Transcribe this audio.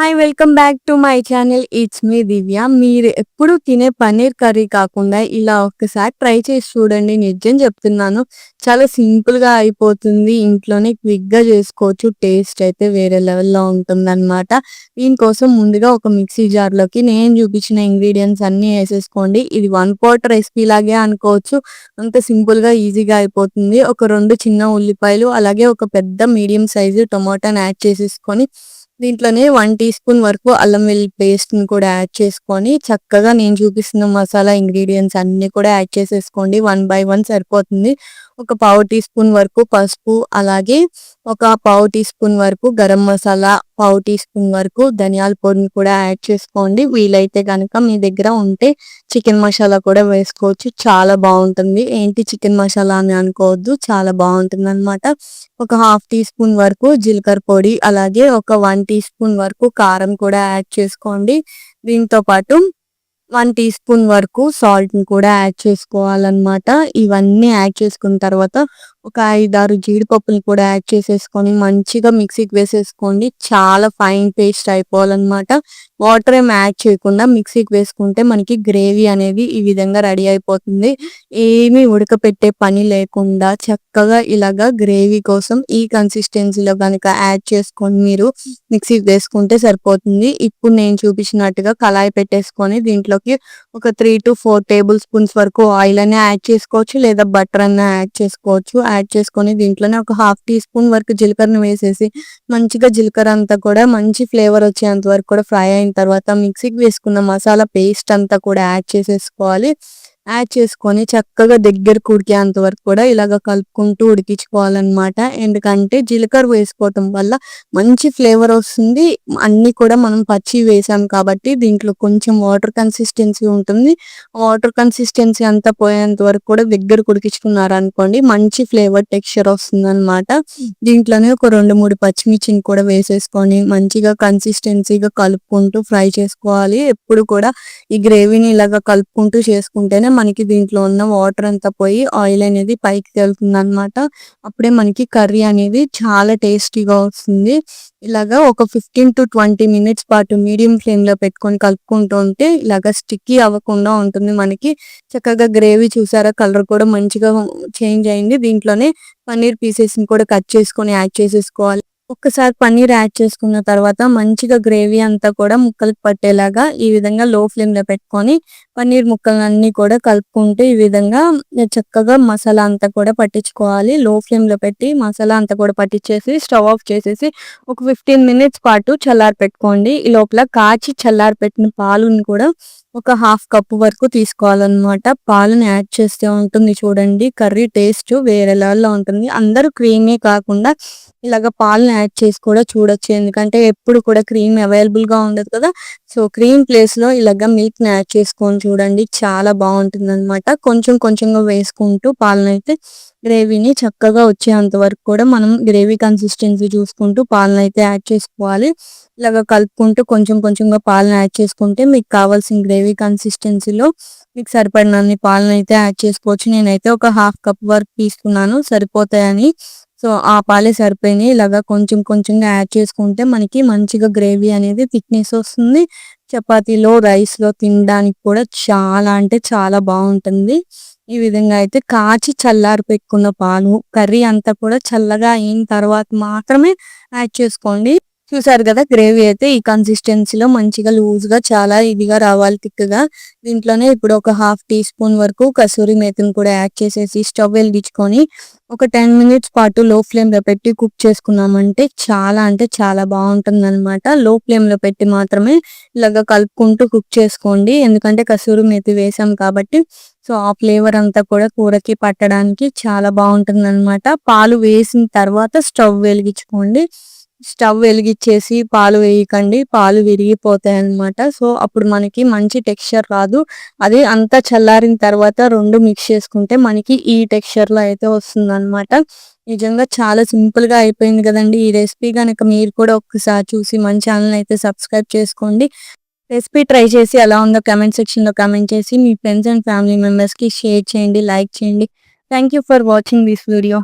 Hi welcome back to my channel it's me Divya మీరు ఎప్పుడు తినే పన్నీర్ కర్రీ కాకుండా ఇలా ఒక్కసారి ట్రై చేసి చూడండి. నిజం చెప్తున్నాను. చాలా సింపుల్గా అయిపోతుంది. ఇంట్లోనే క్విక్గా చేసుకోవచ్చు. టేస్ట్ అయితే వేరే లెవెల్లో ఉంటుంది అనమాట దీనికోసం ముందుగా ఒక మిక్సీ జార్లోకి నేను చూపించిన ఇంగ్రీడియంట్స్ అన్నీ వేసేసుకోండి. ఇది వన్ పాట్ రెసిపీ లాగే అనుకోవచ్చు. అంత సింపుల్గా ఈజీగా అయిపోతుంది. ఒక రెండు చిన్న ఉల్లిపాయలు అలాగే ఒక పెద్ద మీడియం సైజు టొమాటోని యాడ్ చేసేసుకొని దీంట్లోనే వన్ టీ స్పూన్ వరకు అల్లం వెల్లుల్లి పేస్ట్ని కూడా యాడ్ చేసుకొని చక్కగా నేను చూపిస్తున్న మసాలా ఇంగ్రీడియంట్స్ అన్ని కూడా యాడ్ చేసేసుకోండి. వన్ బై వన్ సరిపోతుంది. ఒక పావు టీ స్పూన్ వరకు పసుపు అలాగే ఒక పావు టీ స్పూన్ వరకు గరం మసాలా పావు టీ స్పూన్ వరకు ధనియాల పొడిని కూడా యాడ్ చేసుకోండి. వీలైతే కనుక మీ దగ్గర ఉంటే చికెన్ మసాలా కూడా వేసుకోవచ్చు. చాలా బాగుంటుంది. ఏంటి చికెన్ మసాలా అని అనుకోవద్దు. చాలా బాగుంటుంది అనమాట ఒక హాఫ్ టీ స్పూన్ వరకు జీలకర్ర పొడి అలాగే ఒక వన్ టీ స్పూన్ వరకు కారం కూడా యాడ్ చేసుకోండి. దీంతో పాటు వన్ టీ స్పూన్ వరకు సాల్ట్ని కూడా యాడ్ చేసుకోవాలన్నమాట. ఇవన్నీ యాడ్ చేసుకున్న తర్వాత ఒక ఐదారు జీడిపప్పులు కూడా యాడ్ చేసేసుకొని మంచిగా మిక్సీకి వేసేసుకోండి. చాలా ఫైన్ పేస్ట్ అయిపోవాలన్నమాట. వాటర్ ఏం యాడ్ చేయకుండా మిక్సీకి వేసుకుంటే మనకి గ్రేవీ అనేది ఈ విధంగా రెడీ అయిపోతుంది. ఏమీ ఉడకపెట్టే పని లేకుండా చక్కగా ఇలాగా గ్రేవీ కోసం ఈ కన్సిస్టెన్సీలో కనుక యాడ్ చేసుకొని మీరు మిక్సీకి వేసుకుంటే సరిపోతుంది. ఇప్పుడు నేను చూపించినట్టుగా కళాయి పెట్టేసుకొని దీంట్లోకి ఒక three to four tablespoons వరకు ఆయిల్ అనే యాడ్ చేసుకోవచ్చు లేదా బటర్ అన్న యాడ్ చేసుకోవచ్చు. యాడ్ చేసుకొని దీంట్లోనే ఒక హాఫ్ టీ స్పూన్ వరకు జీలకర్రను వేసేసి మంచిగా జీలకర్ర అంతా కూడా మంచి ఫ్లేవర్ వచ్చేంత వరకు కూడా ఫ్రై అయిన తర్వాత మిక్సీకి వేసుకున్న మసాలా పేస్ట్ అంతా కూడా యాడ్ చేసేసుకోవాలి. యాడ్ చేసుకొని చక్కగా దగ్గరకు ఉడికేంత వరకు కూడా ఇలాగ కలుపుకుంటూ ఉడికించుకోవాలన్నమాట. ఎందుకంటే జీలకర్ర వేసుకోవటం వల్ల మంచి ఫ్లేవర్ వస్తుంది. అన్ని కూడా మనం పచ్చి వేసాం కాబట్టి దీంట్లో కొంచెం వాటర్ కన్సిస్టెన్సీ ఉంటుంది. వాటర్ కన్సిస్టెన్సీ అంతా పోయేంత వరకు కూడా దగ్గర ఉడికించుకున్నారు అనుకోండి మంచి ఫ్లేవర్ టెక్స్చర్ వస్తుంది అనమాట దీంట్లోనే ఒక రెండు మూడు పచ్చిమిర్చిని కూడా వేసేసుకొని మంచిగా కన్సిస్టెన్సీగా కలుపుకుంటూ ఫ్రై చేసుకోవాలి. ఎప్పుడు కూడా ఈ గ్రేవీని ఇలాగ కలుపుకుంటూ చేసుకుంటేనే మనకి దీంట్లో ఉన్న వాటర్ అంతా పోయి ఆయిల్ అనేది పైకి తేలుతుంది అనమాట అప్పుడే మనకి కర్రీ అనేది చాలా టేస్టీగా వస్తుంది. ఇలాగా ఒక ఫిఫ్టీన్ టు ట్వంటీ మినిట్స్ పాటు మీడియం ఫ్లేమ్లో పెట్టుకొని కలుపుకుంటూ ఉంటే ఇలాగా స్టిక్కీ అవ్వకుండా ఉంటుంది మనకి. చక్కగా గ్రేవీ చూసారా కలర్ కూడా మంచిగా చేంజ్ అయింది. దీంట్లోనే పన్నీర్ పీసెస్ని కూడా కట్ చేసుకొని యాడ్ చేసేసుకోవాలి. ఒక్కసారి పన్నీర్ యాడ్ చేసుకున్న తర్వాత మంచిగా గ్రేవీ అంతా కూడా ముక్కలకు పట్టేలాగా ఈ విధంగా లో ఫ్లేమ్లో పెట్టుకొని పన్నీర్ ముక్కలన్నీ కూడా కలుపుకుంటూ ఈ విధంగా చక్కగా మసాలా అంతా కూడా పట్టించుకోవాలి. లో ఫ్లేమ్లో పెట్టి మసాలా అంతా కూడా పట్టించేసి స్టవ్ ఆఫ్ చేసేసి ఒక ఫిఫ్టీన్ మినిట్స్ పాటు చల్లారి పెట్టుకోండి. ఈ లోపల కాచి చల్లారి పెట్టిన పాలుని కూడా ఒక హాఫ్ కప్ వరకు తీసుకోవాలన్నమాట. పాలను యాడ్ చేస్తే ఉంటుంది చూడండి. కర్రీ టేస్ట్ వేరే లెవెల్లో ఉంటుంది. అందరూ క్రీమీ కాకుండా ఇలాగ పాలను యాడ్ చేసి కూడా చూడొచ్చు. ఎందుకంటే ఎప్పుడు కూడా క్రీమ్ అవైలబుల్గా ఉండదు కదా. సో క్రీమ్ ప్లేస్లో ఇలాగ మిల్క్ని యాడ్ చేసుకొని చూడండి. చాలా బాగుంటుంది అనమాట కొంచెం కొంచెంగా వేసుకుంటూ పాలను అయితే గ్రేవీని చక్కగా వచ్చేంత వరకు కూడా మనం గ్రేవీ కన్సిస్టెన్సీ చూసుకుంటూ పాలను అయితే యాడ్ చేసుకోవాలి. ఇలాగ కలుపుకుంటూ కొంచెం కొంచెంగా పాలను యాడ్ చేసుకుంటే మీకు కావాల్సిన గ్రేవీ కన్సిస్టెన్సీలో మీకు సరిపడినన్ని పాలను అయితే యాడ్ చేసుకోవచ్చు. నేనైతే ఒక హాఫ్ కప్ వరకు తీసుకున్నాను. సరిపోతాయని సో ఆ పాలే సరిపోయినాయి ఇలాగా కొంచెం కొంచెంగా యాడ్ చేసుకుంటే మనకి మంచిగా గ్రేవీ అనేది థిక్నెస్ వస్తుంది. చపాతీలో రైస్లో తినడానికి కూడా చాలా అంటే చాలా బాగుంటుంది. ఈ విధంగా అయితే కాచి చల్లారి పెట్టుకున్న పాలు కర్రీ అంతా కూడా చల్లగా అయిన తర్వాత మాత్రమే యాడ్ చేసుకోండి. చూసారు కదా గ్రేవీ అయితే ఈ కన్సిస్టెన్సీలో మంచిగా లూజ్గా చాలా ఇదిగా రావాలి తిక్కగా దీంట్లోనే ఇప్పుడు ఒక హాఫ్ టీ స్పూన్ వరకు కసూరి మేతిని కూడా యాడ్ చేసేసి స్టవ్ వెలిగించుకొని ఒక టెన్ మినిట్స్ పాటు లో ఫ్లేమ్లో పెట్టి కుక్ చేసుకున్నామంటే చాలా అంటే చాలా బాగుంటుంది అనమాట లో ఫ్లేమ్లో పెట్టి మాత్రమే ఇలాగ కలుపుకుంటూ కుక్ చేసుకోండి. ఎందుకంటే కసూరి మేతి వేసాం కాబట్టి సో ఆ ఫ్లేవర్ అంతా కూడా కూరకి పట్టడానికి చాలా బాగుంటుంది అనమాట పాలు వేసిన తర్వాత స్టవ్ వెలిగించుకోండి. స్టవ్ వెలిగించేసి పాలు వేయకండి. పాలు విరిగిపోతాయి అనమాట సో అప్పుడు మనకి మంచి టెక్స్చర్ రాదు. అది అంతా చల్లారిన తర్వాత రెండు మిక్స్ చేసుకుంటే మనకి ఈ టెక్స్చర్లో అయితే వస్తుంది అనమాట నిజంగా చాలా సింపుల్గా అయిపోయింది కదండి ఈ రెసిపీ. కనుక మీరు కూడా ఒక్కసారి చూసి మన ఛానల్ అయితే సబ్స్క్రైబ్ చేసుకోండి. రెసిపీ ట్రై చేసి ఎలా ఉందో కమెంట్ సెక్షన్లో చేసి మీ ఫ్రెండ్స్ అండ్ ఫ్యామిలీ మెంబర్స్కి షేర్ చేయండి లైక్ చేయండి. Thank for watching this video.